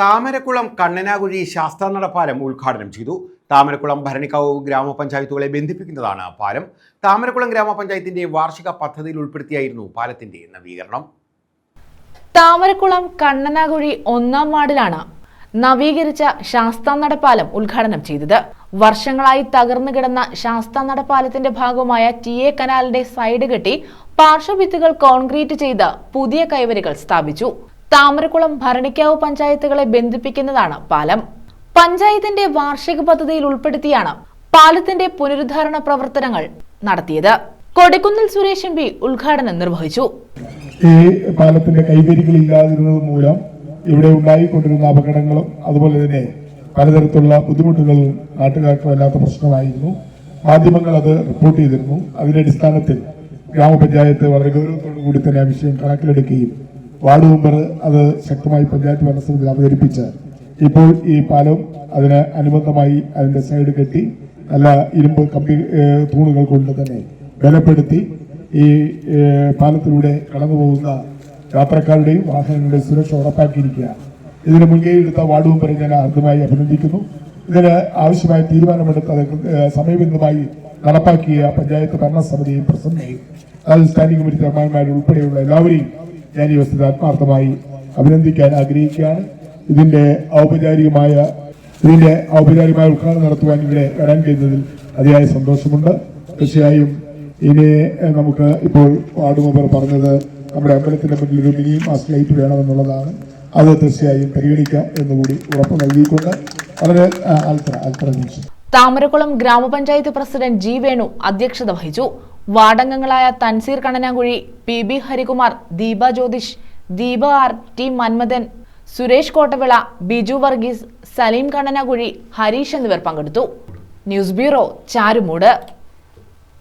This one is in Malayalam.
താമരക്കുളം കണ്ണനാകുഴി ശാസ്ത്ര നടപ്പാലം ഉദ്ഘാടനം ചെയ്തു. താമരക്കുളം ഭരണിക്കാവ് ഗ്രാമപഞ്ചായത്തുകളെ ബന്ധിപ്പിക്കുന്നതാണ് പാലം. താമരക്കുളം ഗ്രാമപഞ്ചായത്തിന്റെ വാർഷിക പദ്ധതിയിൽ ഉൾപ്പെടുത്തിയായിരുന്നു പാലത്തിന്റെ നവീകരണം. താമരക്കുളം കണ്ണനാകുഴി ഒന്നാം വാർഡിലാണ് നവീകരിച്ച ശാസ്താ നടപ്പാലം ഉദ്ഘാടനം ചെയ്തത്. വർഷങ്ങളായി തകർന്നു കിടന്ന ശാസ്താ നടപ്പാലത്തിന്റെ ഭാഗമായ ടി എ കനാലിന്റെ സൈഡ് കെട്ടി പാർശ്വഭിത്തികൾ കോൺക്രീറ്റ് ചെയ്ത് പുതിയ കൈവരികൾ സ്ഥാപിച്ചു. താമരക്കുളം ഭരണിക്കാവ് പഞ്ചായത്തുകളെ ബന്ധിപ്പിക്കുന്നതാണ് പാലം. പഞ്ചായത്തിന്റെ വാർഷിക പദ്ധതിയിൽ ഉൾപ്പെടുത്തിയാണ് പാലത്തിന്റെ പുനരുദ്ധാരണ പ്രവർത്തനങ്ങൾ നടത്തിയത്. കൊടിക്കുന്നിൽ സുരേഷ് എം പി ഉദ്ഘാടനം നിർവഹിച്ചു. ഈ പാലത്തിന്റെ കൈകരികൾ ഇല്ലാതിരുന്നത് മൂലം ഇവിടെ ഉണ്ടായിക്കൊണ്ടിരുന്ന അപകടങ്ങളും അതുപോലെ തന്നെ പലതരത്തിലുള്ള ബുദ്ധിമുട്ടുകളും നാട്ടുകാർക്ക് വല്ലാത്ത പ്രശ്നമായിരുന്നു. മാധ്യമങ്ങൾ അത് റിപ്പോർട്ട് ചെയ്തിരുന്നു. അതിന്റെ അടിസ്ഥാനത്തിൽ ഗ്രാമപഞ്ചായത്ത് വളരെ ഗൗരവത്തോടു കൂടി തന്നെ ആ വിഷയം കണക്കിലെടുക്കുകയും വാർഡ് മെമ്പർ അത് ശക്തമായി പഞ്ചായത്ത് ഭരണസമിതി അവതരിപ്പിച്ച് ഇപ്പോൾ ഈ പാലം അതിന് അനുബന്ധമായി അതിന്റെ സൈഡ് കെട്ടി നല്ല ഇരുമ്പ് കമ്പി തൂണുകൾ കൊണ്ട് തന്നെ ബലപ്പെടുത്തി ഈ പാലത്തിലൂടെ കടന്നു പോകുന്ന യാത്രക്കാരുടെയും വാഹനങ്ങളുടെയും സുരക്ഷ ഉറപ്പാക്കിയിരിക്കുക. ഇതിന് മുൻകൈ എടുത്ത വാർഡ് മെമ്പറെ ഞാൻ ആദ്യമായി അഭിനന്ദിക്കുന്നു. ഇതിന് ആവശ്യമായ തീരുമാനമെടുത്ത് അത് സമയബന്ധമായി നടപ്പാക്കിയ പഞ്ചായത്ത് ഭരണസമിതിയും പ്രസിഡന്റിനെയും അത് സ്റ്റാൻഡിംഗ് കമ്മിറ്റി ചെയർമാൻമാരും ഉൾപ്പെടെയുള്ള എല്ലാവരെയും ഞാൻ ഈ വസ്തുത ആത്മാർത്ഥമായി അഭിനന്ദിക്കാൻ ആഗ്രഹിക്കുകയാണ്. ഇതിന്റെ ഔപചാരികമായ ഇതിന്റെ ഔപചാരികമായ ഉദ്ഘാടനം നടത്തുവാൻ ഇവിടെ വരാൻ കഴിയുന്നതിൽ അതിയായ സന്തോഷമുണ്ട്. തീർച്ചയായും ഇനി നമുക്ക് ഇപ്പോൾ വാർഡ് മെമ്പർ പറഞ്ഞത് നമ്മുടെ അമ്പലത്തിന്റെ മുന്നിൽ ഒരു മിനി മാസ് ലൈറ്റ് വേണമെന്നുള്ളതാണ്. അത് തീർച്ചയായും പരിഗണിക്കാം എന്നുകൂടി ഉറപ്പ് നൽകിക്കൊണ്ട് വളരെ ആ, താമരക്കുളം ഗ്രാമപഞ്ചായത്ത് പ്രസിഡന്റ് ജി വേണു അധ്യക്ഷത വഹിച്ചു. വാർഡംഗങ്ങളായ Thanseer Kananamkuzhi P B Harikumar Deepa Jyothish Deepa R T Manmadhan Suresh Kottavila Biju Varghese Saleem Kannanakuzhi Harish എന്നിവർ പങ്കെടുത്തു. News bureau Charummoodu.